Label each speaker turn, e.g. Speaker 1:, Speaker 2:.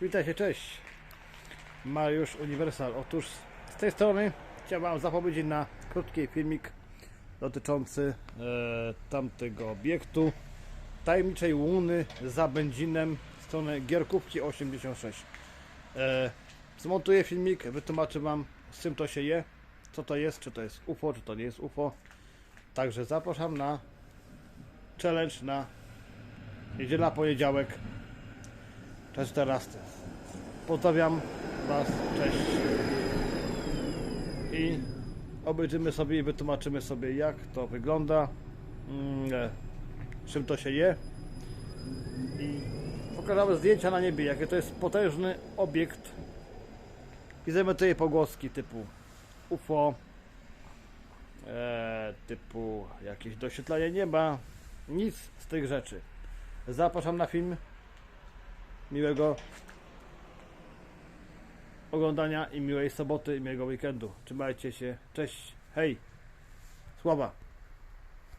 Speaker 1: Witajcie, cześć. Mariusz Uniwersal. Otóż z tej strony chciałem Wam zapowiedzieć na krótki filmik dotyczący e, tamtego obiektu tajemniczej łuny za Będzinem strony Gierkówki 86. E, zmontuję filmik, wytłumaczę Wam z czym to się je, co to jest, czy to jest UFO, czy to nie jest UFO. Także zapraszam na challenge na niedziela, poniedziałek 14. Pozdrawiam Was, cześć. I obejrzymy sobie i wytłumaczymy sobie jak to wygląda, mm, e, czym to się je. I pokażemy zdjęcia na niebie, jakie to jest potężny obiekt. I zaemetuję pogłoski typu UFO, e, typu jakieś doświetlenie nieba, nic z tych rzeczy. Zapraszam na film. Miłego oglądania i miłej soboty i miłego weekendu. Trzymajcie się. Cześć. Hej. Sława.